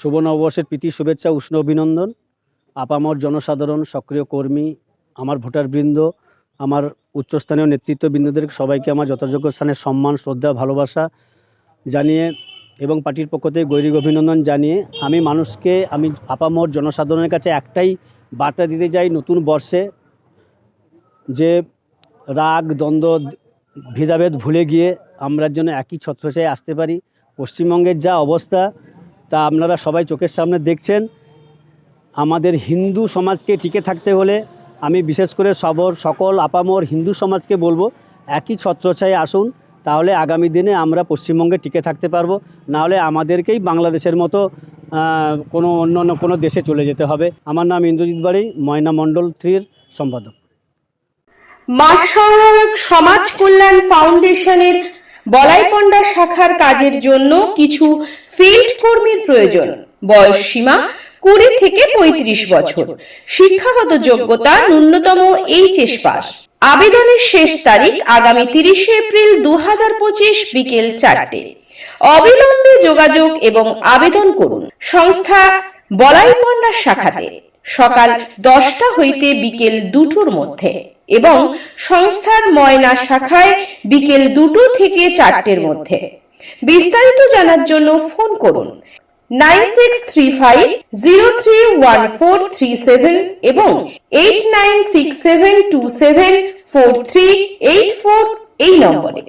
শুভ নববর্ষের প্রীতি, শুভেচ্ছা, উষ্ণ অভিনন্দন। আপামর জনসাধারণ, সক্রিয় কর্মী, আমার ভোটারবৃন্দ, আমার উচ্চস্থানীয় নেতৃত্ববৃন্দদের সবাইকে আমার যথাযোগ্য স্থানে সম্মান, শ্রদ্ধা, ভালোবাসা জানিয়ে এবং পার্টির পক্ষ থেকে গৈরিক অভিনন্দন জানিয়ে আমি মানুষকে, আমি আপামর জনসাধারণের কাছে একটাই বার্তা দিতে চাই নতুন বর্ষে, যে রাগ, দ্বন্দ্ব, ভেদাভেদ ভুলে গিয়ে আমরা যেন একই ছত্রছায়ায় আসতে পারি। পশ্চিমবঙ্গের যা অবস্থা তা আপনারা সবাই চোখের সামনে দেখছেন। আমাদের হিন্দু সমাজকে টিকে থাকতে হলে আমি বিশেষ করে সবর, সকল, আপামর হিন্দু সমাজকে বলব, একই ছত্রছায় আসুন, তাহলে আগামী দিনে আমরা পশ্চিমবঙ্গে টিকে থাকতে পারব। নাহলে আমাদেরকেই বাংলাদেশের মতো কোনো অন্য অন্য কোনো দেশে চলে যেতে হবে। আমার নাম ইন্দ্রজিৎ বাড়ি, ময়না মণ্ডল থ্রির সম্পাদক। মা সহায়ক সমাজ কল্যাণ ফাউন্ডেশনের বলাইপন্ডা শাখার কাজের জন্য কিছু ফিল্ড কর্মীর প্রয়োজন। বয়স সীমা কুড়ি থেকে পঁয়ত্রিশ বছর। শিক্ষাগত যোগ্যতা ন্যূনতম এইচএস পাস। আবেদনের শেষ তারিখ আগামী তিরিশে এপ্রিল দু হাজার পঁচিশ বিকেল চারটে। অবিলম্বে যোগাযোগ এবং আবেদন করুন সংস্থা বলাইপন্ডা শাখাতে। সকাল দশটা হইতে বিকেল দুটোর মধ্যে। এবং সংস্থার ময়না শাখায় বিকেল দুটো থেকে চারটের মধ্যে। বিস্তারিত জানার জন্য ফোন করুন nine six three five zero three one four three seven এবং eight nine six seven two seven four three eight four এই নম্বরে।